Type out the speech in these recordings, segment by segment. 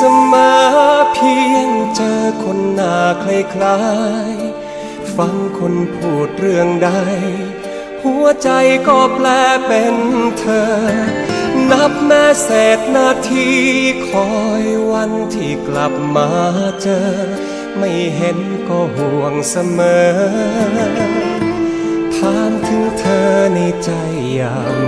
เสมอเพียงเจอคนหน้าคล้ายๆฟังคนพูดเรื่องใด หัวใจก็แปลเป็นเธอ นับแม้เศษนาทีคอยวันที่กลับมาเจอ ไม่เห็นก็ห่วงเสมอถามถึงเธอในใจยาม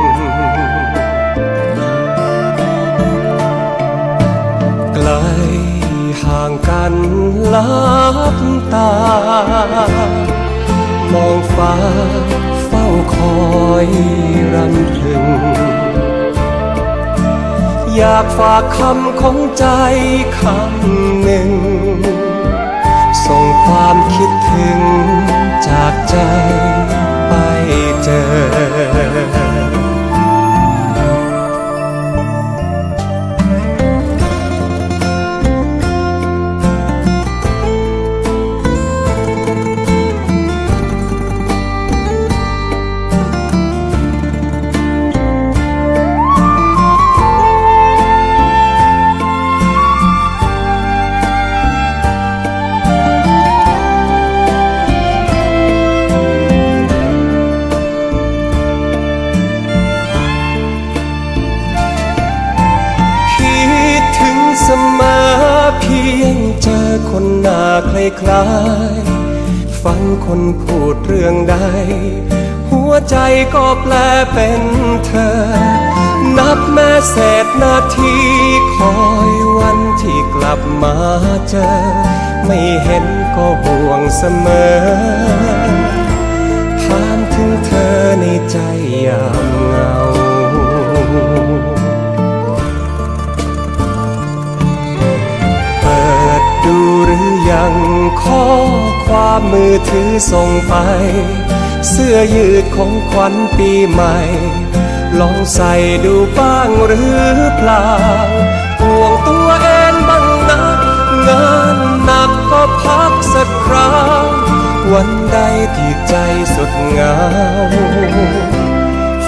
ลับตามองฟ้าเฝ้าคอยรำพึง อยากฝากคำของใจค น้าคลาย ฟังคนพูดเรื่องใด หัวใจก็แปลเป็นเธอ นับแม้เศษนาทีคอยวันที่กลับมาเจอ ไม่เห็นก็ห่วงเสมอ ถามถึงเธอในใจยามเหงา ความมือถือส่งไป เสื้อยืดของขวัญปีใหม่ ลองใส่ดูบ้างหรือเปล่าห่วงตัวเองบ้างนะงานหนักก็พักสักคราววันใดที่ใจสุดเหงา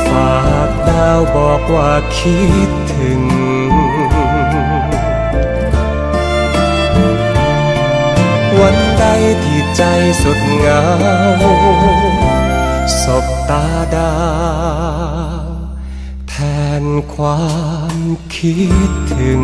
ฝากดาวบอกว่าคิดถึง ที่ใจสุดเหงา สบตาดาว แทนความคิดถึง